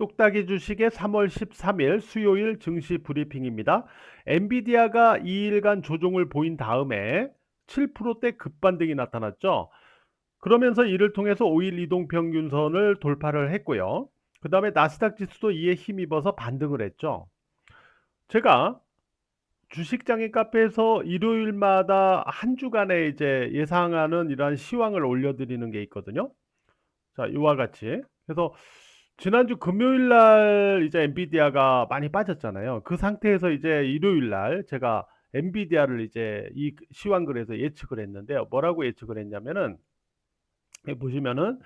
똑딱이 주식의 3월 13일 수요일 증시 브리핑입니다. 엔비디아가 2일간 조정을 보인 다음에 7%대 급반등이 나타났죠. 그러면서 이를 통해서 5일 이동 평균선을 돌파를 했고요. 그 다음에 나스닥 지수도 이에 힘입어서 반등을 했죠. 제가 주식장의 카페에서 일요일마다 한 주간에 이제 예상하는 이러한 시황을 올려드리는 게 있거든요. 자, 이와 같이. 그래서 지난주 금요일 날 이제 엔비디아가 많이 빠졌잖아요. 그 상태에서 이제 일요일 날 제가 엔비디아를 이제 이 시황 글에서 예측을 했는데요. 뭐라고 예측을 했냐면은 보시면은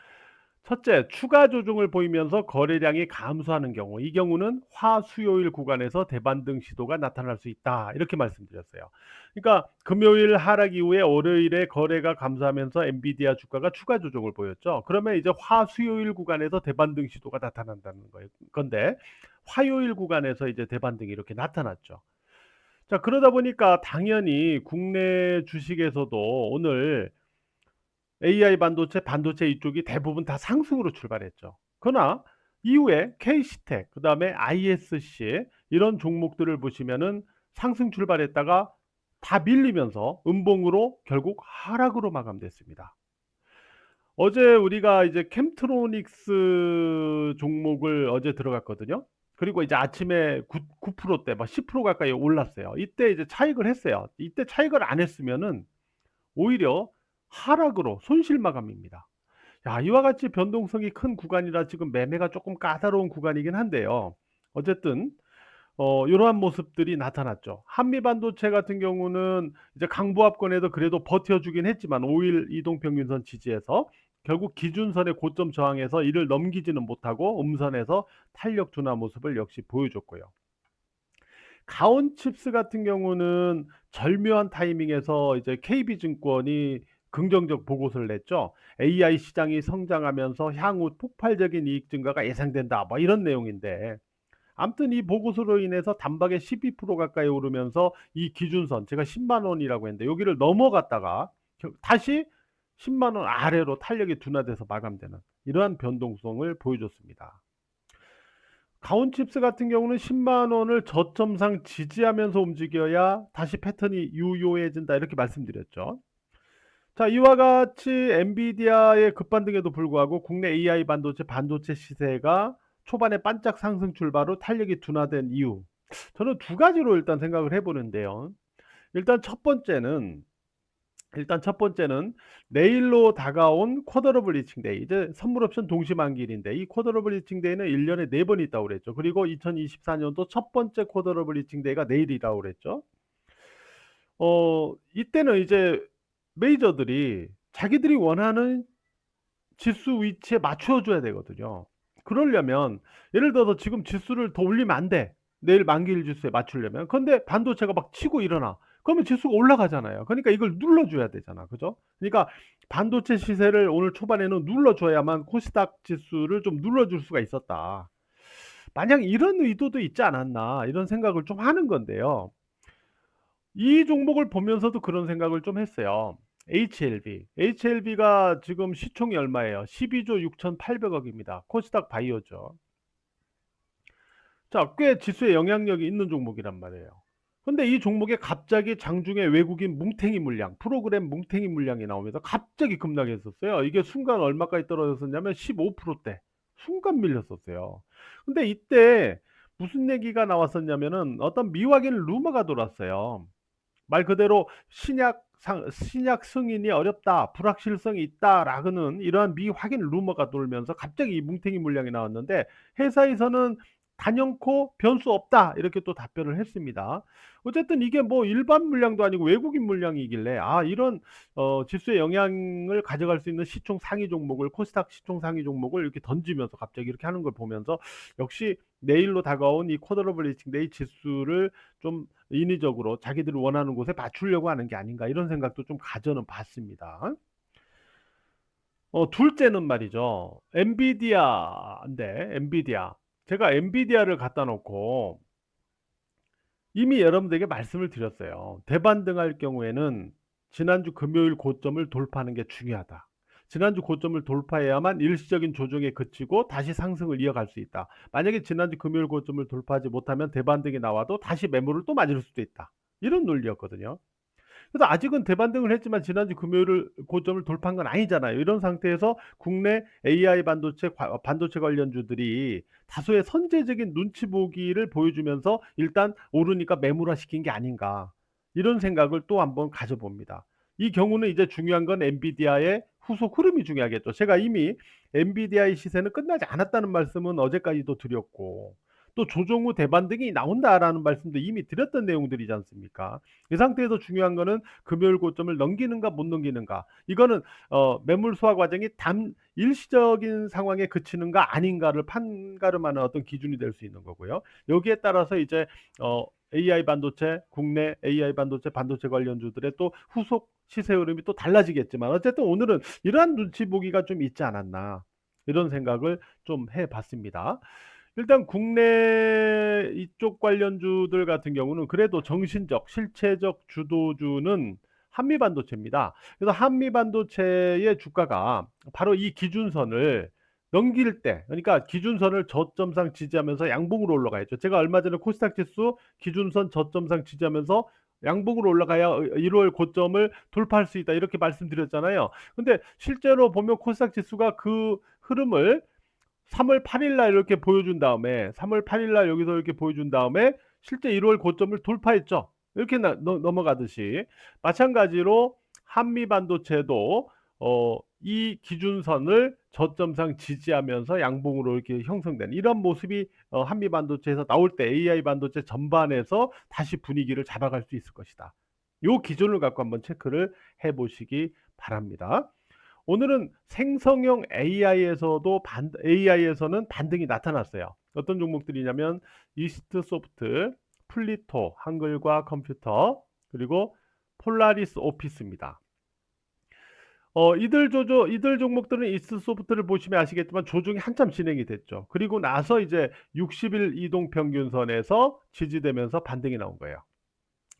첫째, 추가 조정을 보이면서 거래량이 감소하는 경우, 이 경우는 화 수요일 구간에서 대반등 시도가 나타날 수 있다. 이렇게 말씀드렸어요. 그러니까 금요일 하락 이후에 월요일에 거래가 감소하면서 엔비디아 주가가 추가 조정을 보였죠. 그러면 이제 화 수요일 구간에서 대반등 시도가 나타난다는 거예요. 건데 화요일 구간에서 이제 대반등이 이렇게 나타났죠. 자, 그러다 보니까 당연히 국내 주식에서도 오늘 AI 반도체, 반도체 이쪽이 대부분 다 상승으로 출발했죠. 그러나 이후에 K시텍, 그 다음에 ISC 이런 종목들을 보시면은 상승 출발했다가 다 밀리면서 음봉으로 결국 하락으로 마감됐습니다. 어제 우리가 이제 캠트로닉스 종목을 어제 들어갔거든요. 그리고 이제 아침에 9, 9%대, 막 10% 가까이 올랐어요. 이때 이제 차익을 했어요. 이때 차익을 안 했으면은 오히려 하락으로 손실 마감입니다. 야, 이와 같이 변동성이 큰 구간이라 지금 매매가 조금 까다로운 구간이긴 한데요. 어쨌든 어, 이러한 모습들이 나타났죠. 한미 반도체 같은 경우는 이제 강보합권에도 그래도 버텨주긴 했지만 5일 이동평균선 지지에서 결국 기준선의 고점 저항에서 이를 넘기지는 못하고 음선에서 탄력 둔화 모습을 역시 보여줬고요. 가온 칩스 같은 경우는 절묘한 타이밍에서 이제 KB증권이 긍정적 보고서를 냈죠. AI 시장이 성장하면서 향후 폭발적인 이익 증가가 예상된다. 뭐 이런 내용인데 아무튼 이 보고서로 인해서 단박에 12% 가까이 오르면서 이 기준선 제가 10만 원이라고 했는데 여기를 넘어갔다가 다시 10만 원 아래로 탄력이 둔화돼서 마감되는 이러한 변동성을 보여줬습니다. 가온칩스 같은 경우는 10만 원을 저점상 지지하면서 움직여야 다시 패턴이 유효해진다 이렇게 말씀드렸죠. 자, 이와 같이 엔비디아의 급반등에도 불구하고 국내 AI 반도체 반도체 시세가 초반에 반짝 상승 출발로 탄력이 둔화된 이유. 저는 두 가지로 일단 생각을 해 보는데요. 일단 첫 번째는 일단 첫 번째는 내일로 다가온 쿼더러블 리칭 데이. 이제 선물 옵션 동시 만기일인데 이 쿼더러블 리칭 데이는 1년에 4번 있다고 그랬죠. 그리고 2024년도 첫 번째 쿼더러블 리칭 데이가 내일이라고 그랬죠. 어, 이때는 이제 메이저들이 자기들이 원하는 지수 위치에 맞춰 줘야 되거든요. 그러려면 예를 들어서 지금 지수를 더 올리면 안 돼. 내일 만기일 지수에 맞추려면. 근데 반도체가 막 치고 일어나. 그러면 지수가 올라가잖아요. 그러니까 이걸 눌러줘야 되잖아. 그죠? 그러니까 반도체 시세를 오늘 초반에는 눌러줘야만 코스닥 지수를 좀 눌러줄 수가 있었다. 만약 이런 의도도 있지 않았나 이런 생각을 좀 하는 건데요. 이 종목을 보면서도 그런 생각을 좀 했어요. HLB. HLB가 지금 시총이 얼마예요? 12조 6,800억입니다. 코스닥 바이오죠. 자, 꽤 지수에 영향력이 있는 종목이란 말이에요. 근데 이 종목에 갑자기 장중에 외국인 뭉탱이 물량, 프로그램 뭉탱이 물량이 나오면서 갑자기 급락했었어요. 이게 순간 얼마까지 떨어졌었냐면 15%대. 순간 밀렸었어요. 근데 이때 무슨 얘기가 나왔었냐면은 어떤 미확인 루머가 돌았어요. 말 그대로 신약 상, 신약 승인이 어렵다, 불확실성이 있다라는 이러한 미확인 루머가 돌면서 갑자기 이 뭉탱이 물량이 나왔는데 회사에서는 단연코 변수 없다 이렇게 또 답변을 했습니다. 어쨌든 이게 뭐 일반 물량도 아니고 외국인 물량이길래 아 이런 어, 지수에 영향을 가져갈 수 있는 시총 상위 종목을 코스닥 시총 상위 종목을 이렇게 던지면서 갑자기 이렇게 하는 걸 보면서 역시 내일로 다가온 이 쿼더러블 리칭 데이 지수를 좀 인위적으로 자기들이 원하는 곳에 맞추려고 하는 게 아닌가 이런 생각도 좀 가져는 봤습니다. 어, 둘째는 말이죠. 엔비디아인데 엔비디아 제가 엔비디아를 갖다 놓고 이미 여러분들에게 말씀을 드렸어요. 대반등할 경우에는 지난주 금요일 고점을 돌파하는 게 중요하다. 지난주 고점을 돌파해야만 일시적인 조정에 그치고 다시 상승을 이어갈 수 있다. 만약에 지난주 금요일 고점을 돌파하지 못하면 대반등이 나와도 다시 매물을 또 맞을 수도 있다. 이런 논리였거든요. 그래서 아직은 대반등을 했지만 지난주 금요일 고점을 돌파한 건 아니잖아요. 이런 상태에서 국내 AI 반도체 과- 반도체 관련주들이 다소의 선제적인 눈치 보기를 보여주면서 일단 오르니까 매물화 시킨 게 아닌가 이런 생각을 또 한번 가져봅니다. 이 경우는 이제 중요한 건 엔비디아의 후속 흐름이 중요하겠죠. 제가 이미 엔비디아의 시세는 끝나지 않았다는 말씀은 어제까지도 드렸고 또 조정 후 대반 등이 나온다라는 말씀도 이미 드렸던 내용들이지 않습니까? 이 상태에서 중요한 거는 금요일 고점을 넘기는가 못 넘기는가. 이거는 어, 매물 소화 과정이 단 일시적인 상황에 그치는가 아닌가를 판가름하는 어떤 기준이 될 수 있는 거고요. 여기에 따라서 이제 어, AI 반도체, 국내 AI 반도체, 반도체 관련주들의 또 후속 시세 흐름이 또 달라지겠지만 어쨌든 오늘은 이러한 눈치 보기가 좀 있지 않았나 이런 생각을 좀 해봤습니다. 일단 국내 이쪽 관련주들 같은 경우는 그래도 정신적, 실체적 주도주는 한미 반도체입니다. 그래서 한미 반도체의 주가가 바로 이 기준선을 넘길 때, 그러니까 기준선을 저점상 지지하면서 양봉으로 올라가야죠. 제가 얼마 전에 코스닥 지수 기준선 저점상 지지하면서 양봉으로 올라가야 1월 고점을 돌파할 수 있다. 이렇게 말씀드렸잖아요. 근데 실제로 보면 코스닥 지수가 그 흐름을 3월 8일 날 이렇게 보여준 다음에 3월 8일 날 여기서 이렇게 보여준 다음에 실제 1월 고점을 돌파했죠. 이렇게 나, 넘- 넘어가듯이 마찬가지로 한미 반도체도 어, 이 기준선을 저점상 지지하면서 양봉으로 이렇게 형성된 이런 모습이 어, 한미 반도체에서 나올 때 AI 반도체 전반에서 다시 분위기를 잡아갈 수 있을 것이다. 요 기준을 갖고 한번 체크를 해 보시기 바랍니다. 오늘은 생성형 AI에서도 반, AI에서는 반등이 나타났어요. 어떤 종목들이냐면 이스트 소프트, 플리토, 한글과 컴퓨터, 그리고 폴라리스 오피스입니다. 어, 이들 조조, 이들 종목들은 이스트 소프트를 보시면 아시겠지만 조정이 한참 진행이 됐죠. 그리고 나서 이제 60일 이동 평균선에서 지지되면서 반등이 나온 거예요.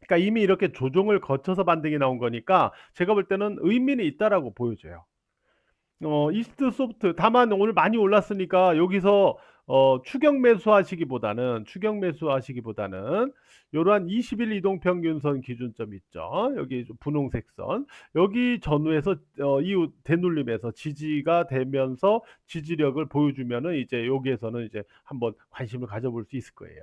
그러니까 이미 이렇게 조정을 거쳐서 반등이 나온 거니까 제가 볼 때는 의미는 있다라고 보여져요. 어, 이스트 소프트 다만 오늘 많이 올랐으니까 여기서 어, 추격 매수하시기보다는 추격 매수하시기보다는 이러한 20일 이동 평균선 기준점 있죠. 여기 분홍색 선 여기 전후에서 어, 이후 대눌림에서 지지가 되면서 지지력을 보여주면은 이제 여기에서는 이제 한번 관심을 가져볼 수 있을 거예요.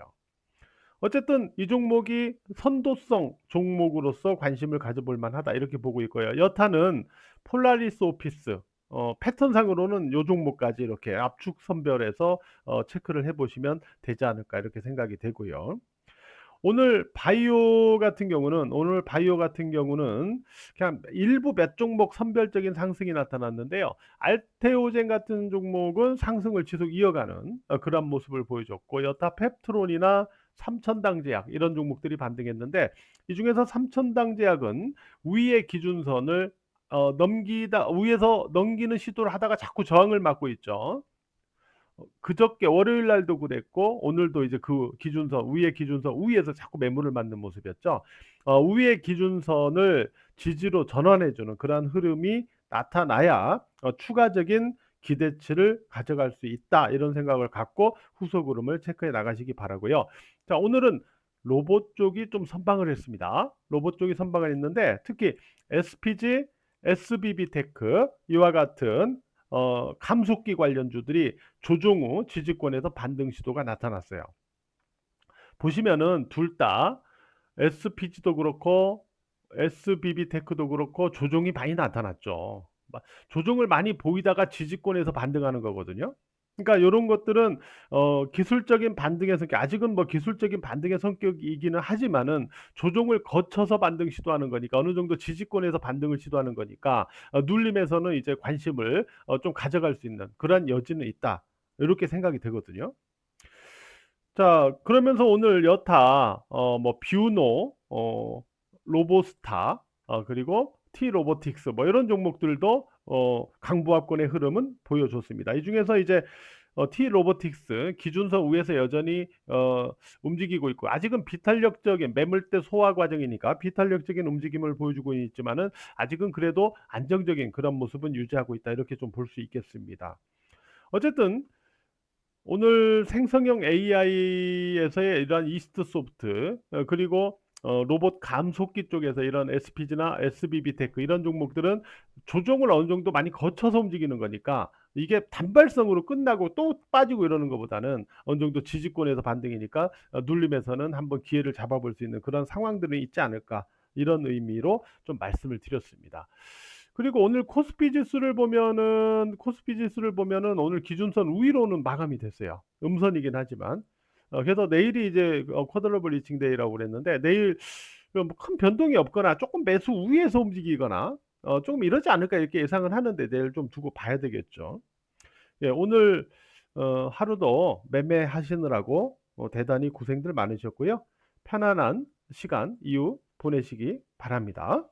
어쨌든 이 종목이 선도성 종목으로서 관심을 가져볼 만하다 이렇게 보고 있고요. 여타는 폴라리스 오피스 어, 패턴상으로는 요 종목까지 이렇게 압축 선별해서 어, 체크를 해보시면 되지 않을까 이렇게 생각이 되고요. 오늘 바이오 같은 경우는 오늘 바이오 같은 경우는 그냥 일부 몇 종목 선별적인 상승이 나타났는데요. 알테오젠 같은 종목은 상승을 지속 이어가는 어, 그런 모습을 보여줬고 여타 펩트론이나 삼천당제약 이런 종목들이 반등했는데 이 중에서 삼천당제약은 위의 기준선을 어, 넘기다 위에서 넘기는 시도를 하다가 자꾸 저항을 맞고 있죠. 어, 그저께 월요일 날도 그랬고 오늘도 이제 그 기준선 위의 기준선 위에서 자꾸 매물을 맞는 모습이었죠. 어, 위의 기준선을 지지로 전환해 주는 그러한 흐름이 나타나야 어, 추가적인 기대치를 가져갈 수 있다 이런 생각을 갖고 후속 흐름을 체크해 나가시기 바라고요. 자 오늘은 로봇 쪽이 좀 선방을 했습니다. 로봇 쪽이 선방을 했는데 특히 SPG, SBB테크 이와 같은 어, 감속기 관련주들이 조정 후 지지권에서 반등 시도가 나타났어요. 보시면은 둘 다 SPG도 그렇고 SBB테크도 그렇고 조정이 많이 나타났죠. 마- 조정을 많이 보이다가 지지권에서 반등하는 거거든요. 그러니까 이런 것들은 어, 기술적인 반등의 성격, 아직은 뭐 기술적인 반등의 성격이기는 하지만은 조정을 거쳐서 반등 시도하는 거니까 어느 정도 지지권에서 반등을 시도하는 거니까 어, 눌림에서는 이제 관심을 어, 좀 가져갈 수 있는 그런 여지는 있다. 이렇게 생각이 되거든요. 자, 그러면서 오늘 여타 어, 뭐 뷰노, 어, 로보스타, 어, 그리고 T 로보틱스 뭐 이런 종목들도 어, 강보합권의 흐름은 보여줬습니다. 이 중에서 이제 어 T 로보틱스 기준선 위에서 여전히 어 움직이고 있고 아직은 비탄력적인 매물대 소화 과정이니까 비탄력적인 움직임을 보여주고 있지만은 아직은 그래도 안정적인 그런 모습은 유지하고 있다. 이렇게 좀 볼 수 있겠습니다. 어쨌든 오늘 생성형 AI에서의 이러한 이스트 소프트 어 그리고 어 로봇 감속기 쪽에서 이런 SPG나 SBB 테크 이런 종목들은 조정을 어느 정도 많이 거쳐서 움직이는 거니까 이게 단발성으로 끝나고 또 빠지고 이러는 것보다는 어느 정도 지지권에서 반등이니까 어 눌림에서는 한번 기회를 잡아볼 수 있는 그런 상황들은 있지 않을까 이런 의미로 좀 말씀을 드렸습니다. 그리고 오늘 코스피 지수를 보면은 코스피 지수를 보면은 오늘 기준선 위로는 마감이 됐어요. 음선이긴 하지만. 어 그래서 내일이 이제 어 쿼드러블 리칭 데이라고 그랬는데 내일 뭐 큰 변동이 없거나 조금 매수 우위에서 움직이거나 어 조금 이러지 않을까 이렇게 예상은 하는데 내일 좀 두고 봐야 되겠죠. 예 오늘 어 하루도 매매하시느라고 어 대단히 고생들 많으셨고요. 편안한 시간 이후 보내시기 바랍니다.